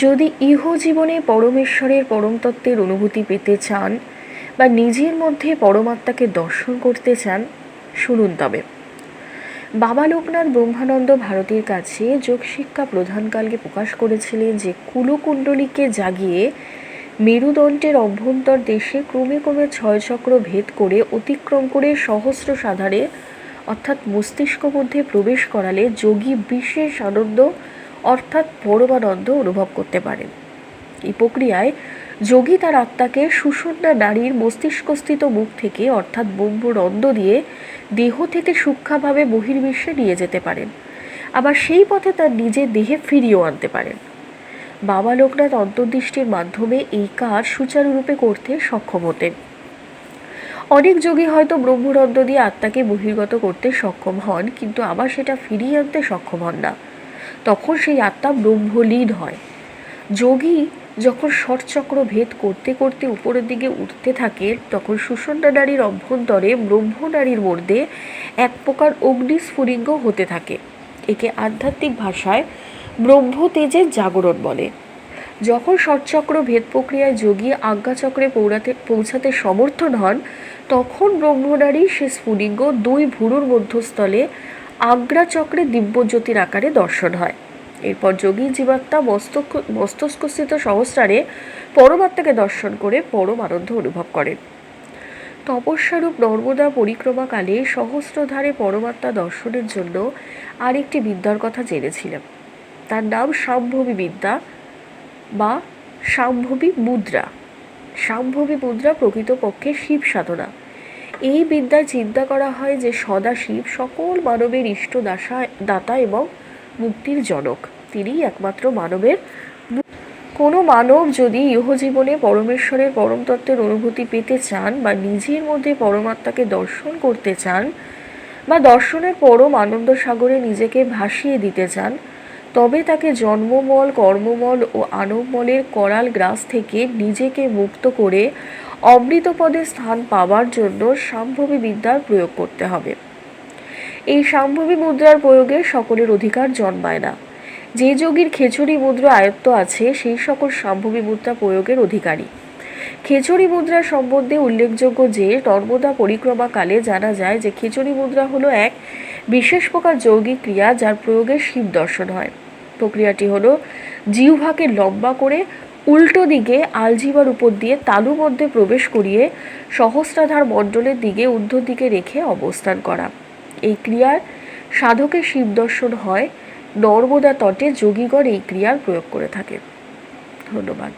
যদি ইহ জীবনে পরমেশ্বরের পরমতত্ত্বের অনুভূতি পেতে চান বা নিজের মধ্যে পরমাত্মাকে দর্শন করতে চান, শুনুন তবে। বাবা লোকনাথ ব্রহ্মানন্দ ভারতের কাছে যোগশিক্ষা প্রধানকালকে প্রকাশ করেছিলেন যে কুলকুণ্ডলীকে জাগিয়ে মেরুদণ্ডের অভ্যন্তর দেশে ক্রমে ক্রমে ছয় চক্র ভেদ করে অতিক্রম করে সহস্র সাধারে, অর্থাৎ মস্তিষ্ক মধ্যে প্রবেশ করালে যোগী বিশেষ আনন্দ অর্থাৎ পরমানন্দ অনুভব করতে পারেন। এই প্রক্রিয়ায় যোগী তার আত্মাকে সুষন্না নারীর মস্তিষ্কস্থিত মুখ থেকে, অর্থাৎ ব্রহ্মনন্দ দিয়ে দেহ থেকে সূক্ষ্মভাবে বহির্বিশ্বে নিয়ে যেতে পারেন। আবার সেই পথে তার নিজের দেহে ফিরিয়েও আনতে পারেন। বাবা লোকনাথ অন্তর্দৃষ্টির মাধ্যমে এই কাজ সুচারুরূপে করতে সক্ষম হতেন। অনেক যোগী হয়তো ব্রহ্মরন্দ দিয়ে আত্মাকে বহির্গত করতে সক্ষম হন, কিন্তু আবার সেটা ফিরিয়ে আনতে সক্ষম হন না। তখন সেই আত্মা ব্রহ্মলীন হয়। যোগী যখন ষটচক্র ভেদ করতে করতে উপরের দিকে উঠতে থাকে, তখন সুষণ্ণা নারীর অভ্যন্তরে ব্রহ্ম নারীর মধ্যে এক প্রকার অগ্নিস্ফুলিঙ্গ হতে থাকে। একে আধ্যাত্মিক ভাষায় ব্রহ্ম তেজের জাগরণ বলে। যখন ষটচক্র ভেদ প্রক্রিয়ায় যোগী আজ্ঞাচক্রে পৌঁছাতে পৌঁছাতে সমর্থন হন তখন ব্রহ্মনারী সে স্ফুলিঙ্গ দুই ভুরুর মধ্যস্থলে আগ্রাচক্রে দিব্যজ্যোতির আকারে দর্শন হয়। এরপর যোগী জীবাত্মা মস্তক, মস্তস্কস্থিত সহস্রারে পরমাত্মাকে দর্শন করে পরম আনন্দ অনুভব করেন। তপস্যারূপ নর্মদা পরিক্রমাকালে সহস্রধারে পরমাত্মা দর্শনের জন্য আরেকটি বিদ্যার কথা জেনেছিলাম। তার নাম সাম্ভবী বিদ্যা বা সাম্ভবী মুদ্রা। সাম্ভবী মুদ্রা প্রকৃতপক্ষে শিব সাধনা। এই বিদ্যায় চিন্তা করা হয় যে সদাশিব সকল মানবের ইষ্ট দাসা, দাতা এবং মুক্তির জনক। তিনিই একমাত্র মানবের কোনো মানব যদি ইহজীবনে পরমেশ্বরের পরম তত্ত্বের অনুভূতি পেতে চান বা নিজের মধ্যে পরমাত্মাকে দর্শন করতে চান বা দর্শনের পরম আনন্দ সাগরে নিজেকে ভাসিয়ে দিতে চান, তবে তাকে জন্মমল, কর্মমল ও আনবমলের করাল গ্রাস থেকে নিজেকে মুক্ত করে অমৃত পদে স্থান পাওয়ার জন্য সাম্ভবী বিদ্যার প্রয়োগ করতে হবে। এই সাম্ভবী মুদ্রার প্রয়োগে সকলের অধিকার জন্মায় না। যে যোগীর খেচুরি মুদ্রা আয়ত্ত আছে, সেই সকল সাম্ভবী মুদ্রা প্রয়োগের অধিকারী। খেচুরি মুদ্রা সম্বন্ধে উল্লেখযোগ্য যে, নর্মদা পরিক্রমাকালে জানা যায় যে, খিচুড়ি মুদ্রা হলো এক বিশেষ প্রকার যৌগিক ক্রিয়া যার প্রয়োগে শিব দর্শন হয়। প্রক্রিয়াটি হলো, জিহ্বাকে লম্বা করে উল্টো দিকে আলজিবার উপর দিয়ে তালু মধ্যে প্রবেশ করিয়ে সহস্রাধার মণ্ডলের দিকে ঊর্ধ্ব দিকে রেখে অবস্থান করা। এই ক্রিয়ার সাধকের শিব দর্শন হয়। নর্মদা তটে যোগীগণ এই ক্রিয়ার প্রয়োগ করে থাকে ধন্যবাদ।